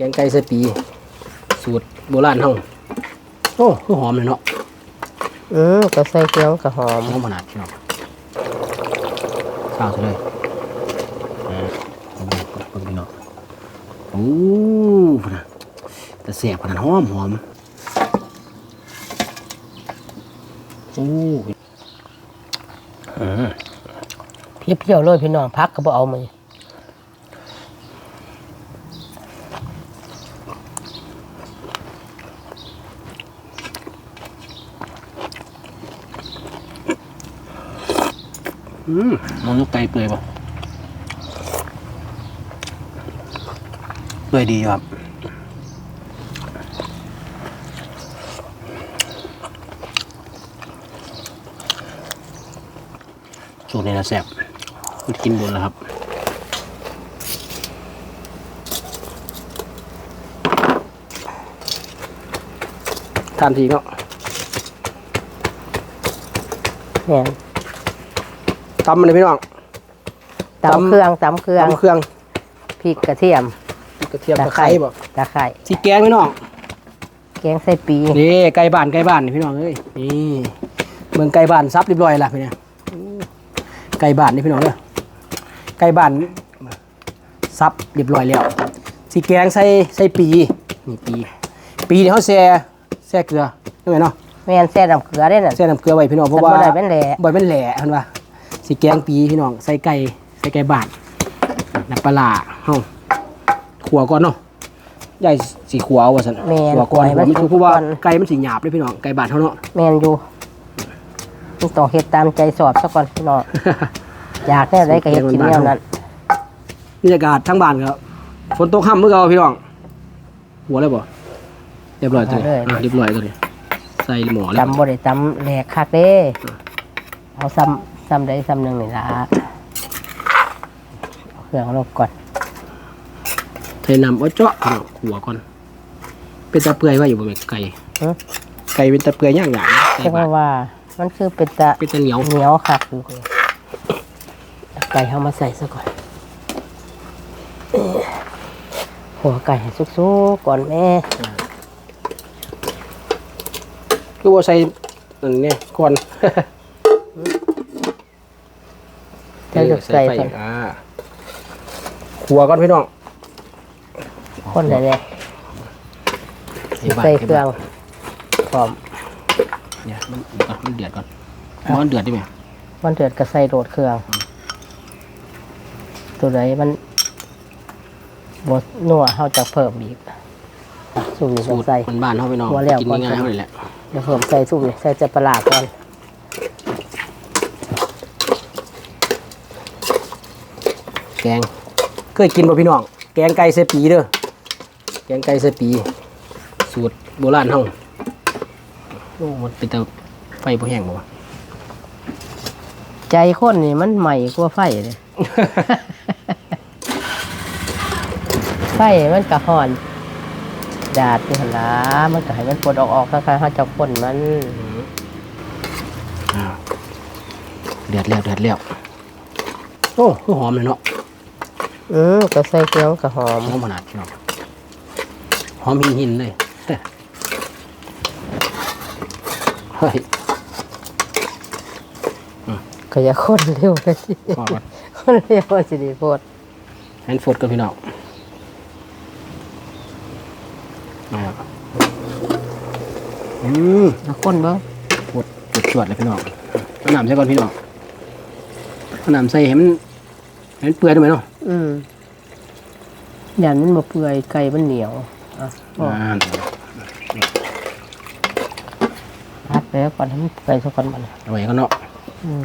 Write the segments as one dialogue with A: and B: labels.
A: แกงไก่ใส่ปี สูตรโบราณเฮาโอ้คือหอมเลยเนาะ
B: อืมก็ใส่เครื่องก็หอม
A: หอมขนาดพี่น้องข้าวซะเลยอ่าเอาเบิ่งก่อนเบิ่งพี่น้องโอ้พุ่นน่ะแต่เสียบขนาดหอมหอมโอ้อืม
B: เพียวๆเลยพี่น้องพักก็บ่เอามา
A: อืมมันลูกไก่เปื่อยป่ะเปื่อยดีอยู่ครับสูตรนี้นะแซ่บมันกินบนแล้วครับทานทีเนาะ
B: แม่น
A: ตำมันเลยพี่น้องตำ
B: ตำเครื่องตำเครื่อง
A: ตำเครื่อง
B: พริกกระเทียม
A: กระเทียมตะไคร้บ่
B: ตะไคร้
A: สีแกงพี่น้อง
B: แกงใส่ปี
A: นี่ไก่บ้านไก่บ้านนี่พี่น้องเอ้ยนี่เมืองไก่บ้านซับเรียบร้อยและพี่เนี่ยไก่บ้านนี่พี่น้องเด้อไก่บ้านซับเรียบร้อยแล้วสีแกงใส่ใส่ปีนี่ปี ปีนี่เขาแช่แช่เกลือใช่ไหมเนาะ
B: แม่นแซ่น้ำเกลือได้น่ะ
A: แช่น้ำเกลือไว้พี่น้องเพราะว่า
B: แต่บ่ได้เป็นแหล่
A: บ่เป็นแหล่เห็นป่ะ สีแกงปีพี่น้องใส่ไก่ใส่ไก่บ้านน้ำปลาร้าเฮาขัวก่อนเนาะใหญ่สีขัวเอาว่าซั่น
B: แม่น
A: ขัวก่อน
B: ปล่อยมัน
A: ขัวมันคือเพราะว่า
B: ก่อน
A: ไก่มันสีหยาบเลยพี่น้องไก่บ้านเฮาเนาะ
B: แม่นอยู่มันต้องเฮ็ดตามใจสอบซะก่อนพี่น้องอยากแน่ได้ก็เฮ็ดกินแนวนั้น
A: บรรยากาศทั้งบ้านครับฝนตกค่ำเมื่อเก่าพี่น้อง หัวเลยบ่เรียบร้อยตัวนี้อะเรียบร้อยตัวนี้ใส่หม้อแล้ว
B: ตำบ่ได้ตำแหลกคักเด้ เอาซ้ำ ซ้ำใดซ้ำหนึ่งนี่ละเอาเครื่องลงก่อน
A: ใส่น้ำเอาเจาะพี่น้องหัวก่อน เป็นตะเปื่อยไว้อยู่บ่แม่นไก่
B: ฮะ
A: ไก่เป็นตะเปื่อยย่างอย่างไก่
B: เรียก
A: บ้า
B: ว่านว่า มันคือเป็นตะ
A: เป็นตะเหนียว
B: เหนียวคักอยู่เอาไก่เข้ามาใส่ซะก่อนเอ้ยหัวไก่ให้สุกๆก่อนแม่
A: คือว่าใส่อันนี้ก่อน
B: เจ้าจะใส่
A: ไฟ
B: ก่อน
A: อ่าหัวก่อนพี่น้อง
B: คนไหนเนี่ยใส่เครื่องพร้อม
A: เนี่ยมันอะมันเดือดก่อนมันเดือดได้ไหม
B: มันเดือดก็ใส่โดดเครื่อง ตัวไหนมันบดนัวเขาจะเพิ่มอีกอะสูตรนี้
A: สู
B: ต้อง
A: ตร
B: ใส่
A: มันบ้านๆเฮาพี่น้อง
B: หัวแล้ว
A: กิน
B: ก่อน
A: ง่ายๆเท่านี้แหละ
B: เดี๋ยวผมใส่สูตรนี้ใส่จะประหลาดก่อน
A: แก ง เคยกินบ่พี่น้อง แกงไก่ใส่ปีเด้อ แกงไก่ใส่ปี สูตรโบราณเฮาโอ้มันเป็นแต่ไฟบ่แห้งบ่วะ
B: ใจคนนี่มันใหม่กว่าไฟเลย ไฟมันกระห่อนดาดนี่หนละมันก็ให้มันปลดออกออกๆคล้ายๆเขาจะคนมัน
A: อ้าวเดือดแล้วเดือดแล้วโอ้คือหอมเลยเนาะ
B: อืมก็ใส่เครื่องก็หอม
A: หอมขนาดพี่น้องหอมหินหินๆเลยเฮ้ย
B: ก็อย่าคนเร็วไปสิ
A: พอก่อน
B: คนเร็วสิดีโพด
A: แฮนด์ฟดกับพี่น้องมาครับอืม
B: เอาคนเบ้าง
A: ปวดปวดจวดเลยพี่น้องเอาน้ำใส่ก่อนพี่น้องเอาน้ำใส่ให้มัน ให้มันเปื่อยได้ไหมเนาะ
B: อืมยันมันมาเปื่อยไก่มันเหนียวอะ
A: อ่า
B: พัดไปแล้วก่อนให้มันเปื่อยสักก่อนมัน
A: เอาไว้ก็เนาะ
B: อืม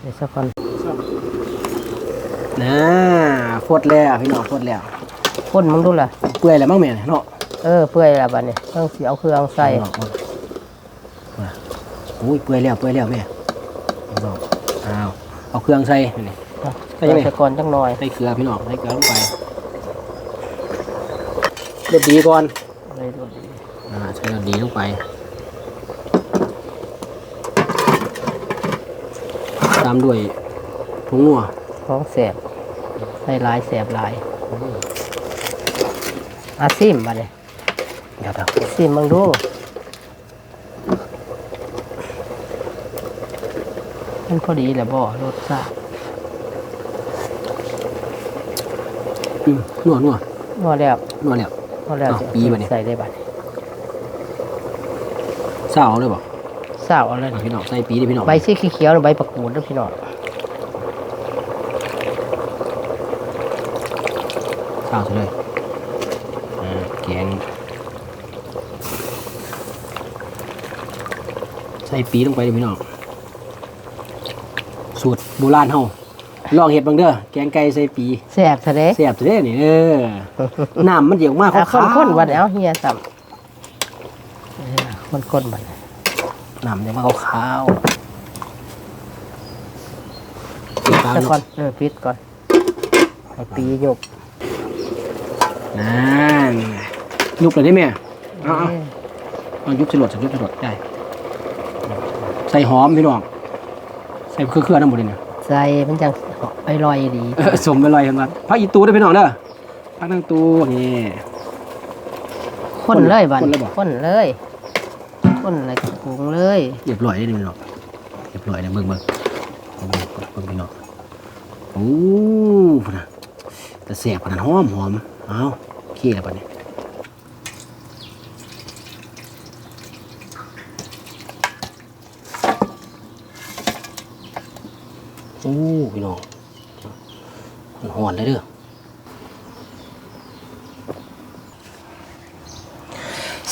B: เดี๋ยวสักก่อน
A: นะฟดแล้วพี่น้องฟดแล้ว
B: คนมึงดูล่ะ
A: เปื่อยแล้วมั้งแม่เนาะ
B: เออเปื่อยแล้วบัดนี้ต้องสิเอาเครื่องใส่
A: เอาเอาเอาโอ้ยเปื่อยแล้วเปื่อยแล้วแม่พี่น้องอ้าว เอาเครื่องใส่นี่ใส่ยังไง
B: ใส่ก่อนจังหน่อย
A: ใส่เกลือพี่น้องใส่เกลือลงไปเด็ดดีก่อน
B: เลยดูดี
A: อ่าใส่รสดีลงไปตามด้วยผงนัว
B: ของแสบใส่หลายแสบหลายอาซิมมาเลย
A: เดี๋ยวเดี๋ยว
B: ซิมมึงดู มันพอดีแหละบ่รสชาติ
A: อืมนัวนัว
B: นัวแล้ว
A: นัวแล้ว
B: นัวแล้ว
A: อ้าว
B: จะ
A: ปีบัดนี้
B: ใส่ได้บัด
A: เศร้าเลยบ่
B: สาวเอาเลย
A: พี่น้องใส่ปีเด้อพี่น้อง
B: ใบสีเขียวๆหรือใบประกูดเด้อพี่น้อง
A: เศร้าซะเลยอ่าแกงใส่ปีลงไปเด้อพี่น้อง สูตรโบราณเฮาลองเฮ็ดเบิ่งเด้อแกงไก่ใส่ปี
B: แซ่บซะเด้
A: แซ่บเด้อนี่เออน้ำมันเดี๋ยวมาก
B: เอา
A: ขาวๆ
B: คนๆบัดเอาเฮียซ้ํเออคนๆบัด
A: น้ำเดี๋ยวมากขาวๆ
B: ซะก่อนเออปิดก่อนให้ปียก
A: นั่นยุบเลยได้ไหมเอา
B: เออ
A: ๆเอายุบสลดสักยุบสลดได้ ใส่หอมพี่น้อง ใส่เครื่องๆน้ำหมดเลยเนี่ย
B: ใส่มันจังไปลอยดี
A: เออสมไปลอยกันมาพักอีตูได้อพี่น้องเด้อพักนั่งตูนี่
B: คนเลยบัด
A: คนเลยบ่
B: คนเลยคนเลยปรุงเลย
A: เรียบร้อยได้อพี่น้องเรียบร้อยเลยเบิ่งเบิ่งเบิ่งเบิ่งพี่น้องโอ้พุ่นนะแต่เสียบพุ่นนะหอมหอมเอาโอเคแล้วปะเนี่ย โอ้พี่น้องมันหอนเลยเด้อ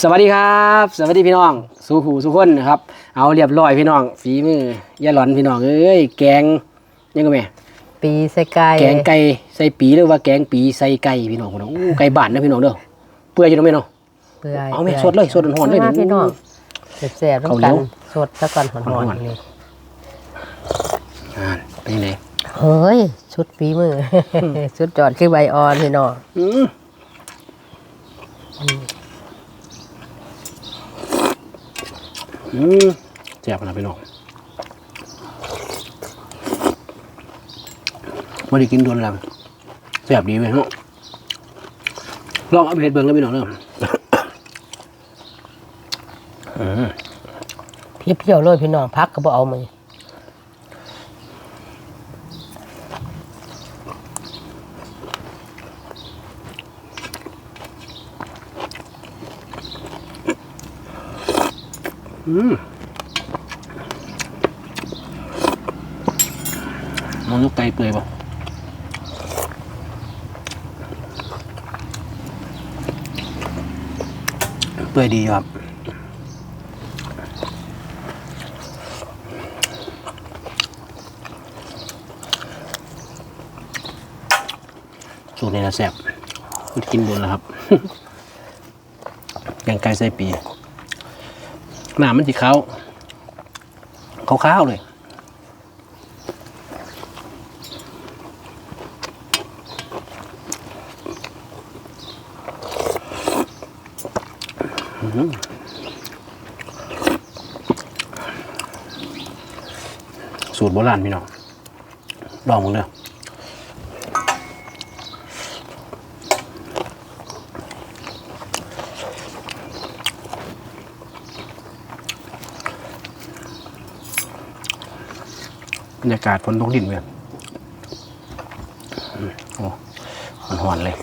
A: สวัสดีครับ สวัสดีพี่น้องสู่หูสู่คนนะครับ เอาเรียบร้อยพี่น้อง ฝีมือย่าหลอนพี่น้องเอ้ยแกงยังไงแม่
B: ปีใส่ไก่
A: แกงไก่ใส่ปีหรือว่าแกงปีใส่ไก่พี่น้องพี่น้องอู้ไก่บ้านนะพี่น้องเด้อเปื่อยอยู่ตรงไหมเนาะ
B: เปื่อย
A: เอาไหม
B: ปื่
A: สดเลยสดหอนๆเลย
B: มาพี่น้องแซ่บๆ
A: ข้าว
B: น้ำ
A: เหนี
B: กั
A: ย
B: น
A: ว
B: สดซะก่อนหอน
A: หอน
B: ๆ
A: ๆ
B: นี่
A: อ่า เป็นยังไง
B: เฮ้ยชุดฝีมือ ชุดจอดคือใบออนพี่น้อง
A: อืมอืมแซ่บนะพี่น้องไม่ได้กินโดนแล้วแซ่บดีไหมเนาะลองเอาไปเฮ็ดเบิ่งแล้วพี่น้องเด้ออืม
B: เพียวๆเลยพี่น้องพักก็บ่เอามา
A: มองลูกไก่เปื่อยป่ะเปื่อยดีครับสูตรนี้นะแซ่บกินบนแล้วครับแกงไก่ใส่ปี หน้ามันสีขาวขาวๆเลยสูตรโบราณพี่น้องลองมึงเด้อ ยากาศฝนตกดินเลยอืมโอ้หอนๆเลย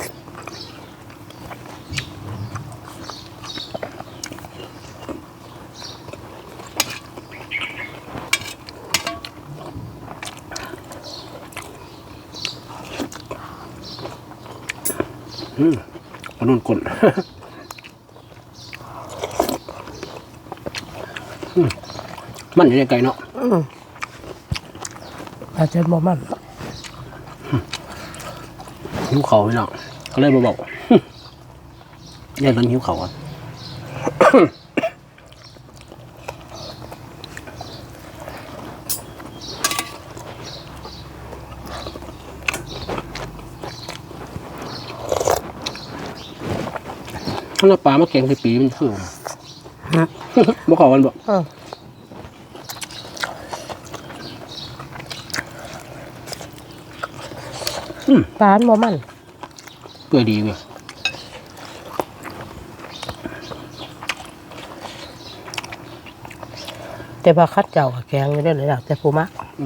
A: มันนุ่นกลนอืมมันอยู่ในไก่เนาะ
B: อาจจะบ่มัน
A: หิวเขาพี่น้องก็เลยมาบอกยายตอนหิวเขาอะถ้าเราปลามาแกงใส่ปีมันคือบ่ขอกันบอก
B: ปลาบ่มัน
A: เปื่อยดีเว้ย
B: แต่พอคัดเจ้ากับแกงไม่ได้เลยนะแต่ผู้มัก
A: อื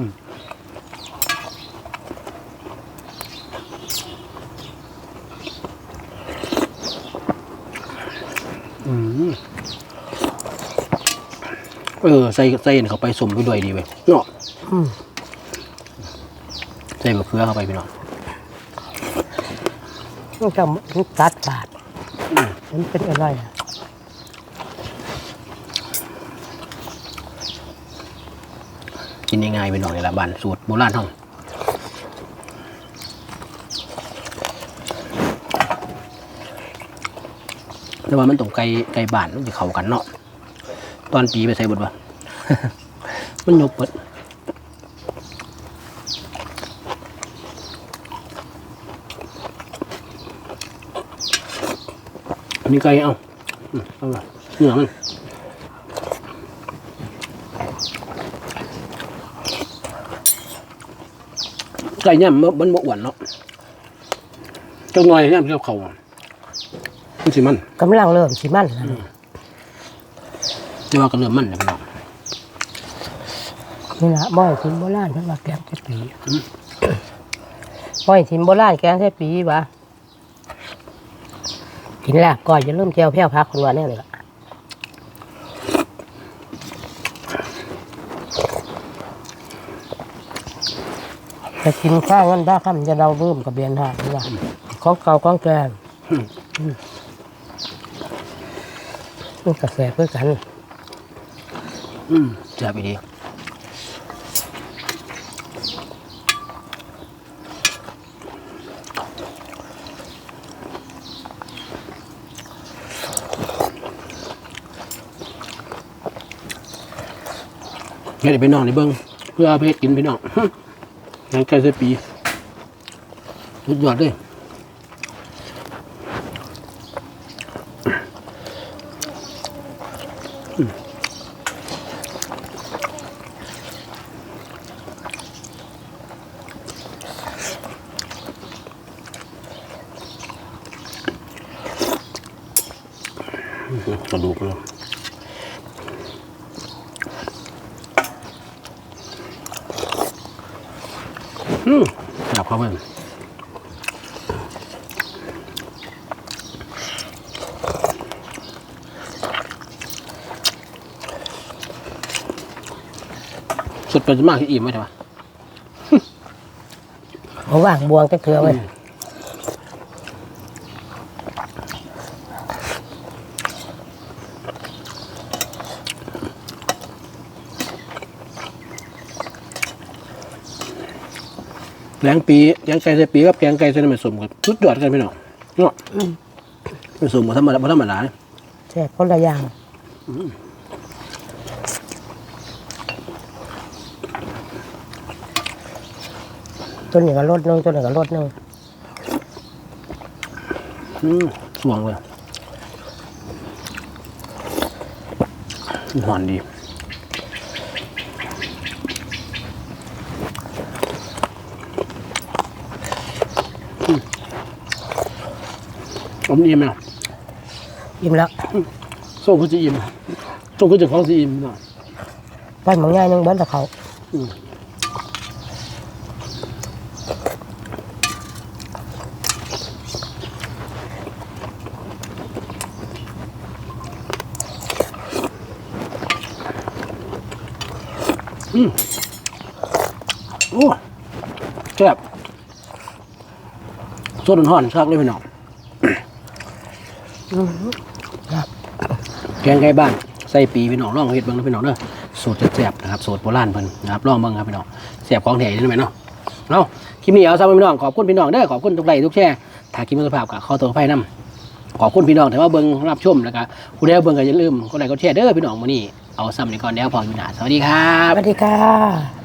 A: เออใส่ใส่เห็นเขาไปสมไปด้วยดีเว้ยเนาะใส่มะเพือเข้าไปพี่น้อง
B: มันจะมันตัดบาดมันเป็นอะไรอะ
A: กินง่ายๆพี่น้องนี่ละบ้านสูตรโบราณท่าแต่ว่ามันต้องไกลไกลบ้านมันจะเข้ากันเนาะตอนปีไปใส่บดวะมันยกเปิด อันนี้ไก่เอาอืมเอาละเนื้อมันไก่เนี่ยมันมันบ่อ้วนเนาะจังหน่อยเนี่ยมันจะเขาอะมันสิมัน
B: กำลังเริ่มสิมันแล้วนี่
A: แต่ว่าก็เริ่มมันแล้วพี่น้อง
B: นี่ละบ่อยทิมโบราณเพิ่นว่าแกงแค่ปีบ่อยทิมโบราณแกงแค่ปีวะ กินแล้วก่อนจะเริ่มเจียวแพ้วพักคนว่าแน่เลยล่ะแต่กินข้าวงั้นบ้าคำจะเราเริ่มกับเบียนหาดีกว่าของเก่าของแกงมันกระแสเพื่อกัน
A: อืมแซ่บอีดี ให้พี่น้องได้เบิ่งเพื่อเอาไปเฮ็ดกินพี่น้องงานไก่ใส่ปีสุดยอดเลยกระดูกเลย อืมจับเข้าไปสุดเป็นมากที่อิ่มไหมใช่ปะ
B: เขาว่างบวงจะเกลือไว้
A: แกงปีแกงไก่ใส่ปีกับแกงไก่ใส่น้ำมันสมกันสุดยอดกันพี่น้องเนาะมันสมบ่ธรรมดาบ่ธรรมดาเนี่ย
B: แช่คนละอย่างตัวนี้ก็ลดหนึงตัวนี้ก็ลดหนึง
A: อืมสวงเลยหอนดี อมอิ่มไหม
B: อิ่มแล้ว
A: ส่งคือจะอิ่มส่งคือจะของสิอิ่มเนาะ
B: ไปหมองง่ายหนึงเบิ้ลตะเขา
A: อืมอืมโอ้แซ่บสดห่อนๆชักเลยพี่น้อง แกงไก่บ้านใส่ปีพี่น้องลองเฮ็ดเบิ่งนะพี่น้องเด้อสูตรแซ่บนะครับสูตรโบราณเพิ่นนะครับลองเบิ่งครับพี่น้องแซ่บของแท้นี่ไหมเนาะเอาคลิปนี้เอาซะพี่น้องขอบคุณพี่น้องเด้อขอบคุณทุกไลค์ทุกแชร์ถ้าคลิปมีคุณภาพก็ขอตัวไปนํขอบคุณพี่น้องที่ว่าเบิ่งรับชมแล้วก็ผู้ใดเบิ่งก็อย่าลืมกดไลค์กดแชร์เด้อพี่น้องมื้อนี้เอาซ้ำนี้ก่อนแล้วพออยู่หน้าสวัสดีครับส
B: วัสดีค่ะ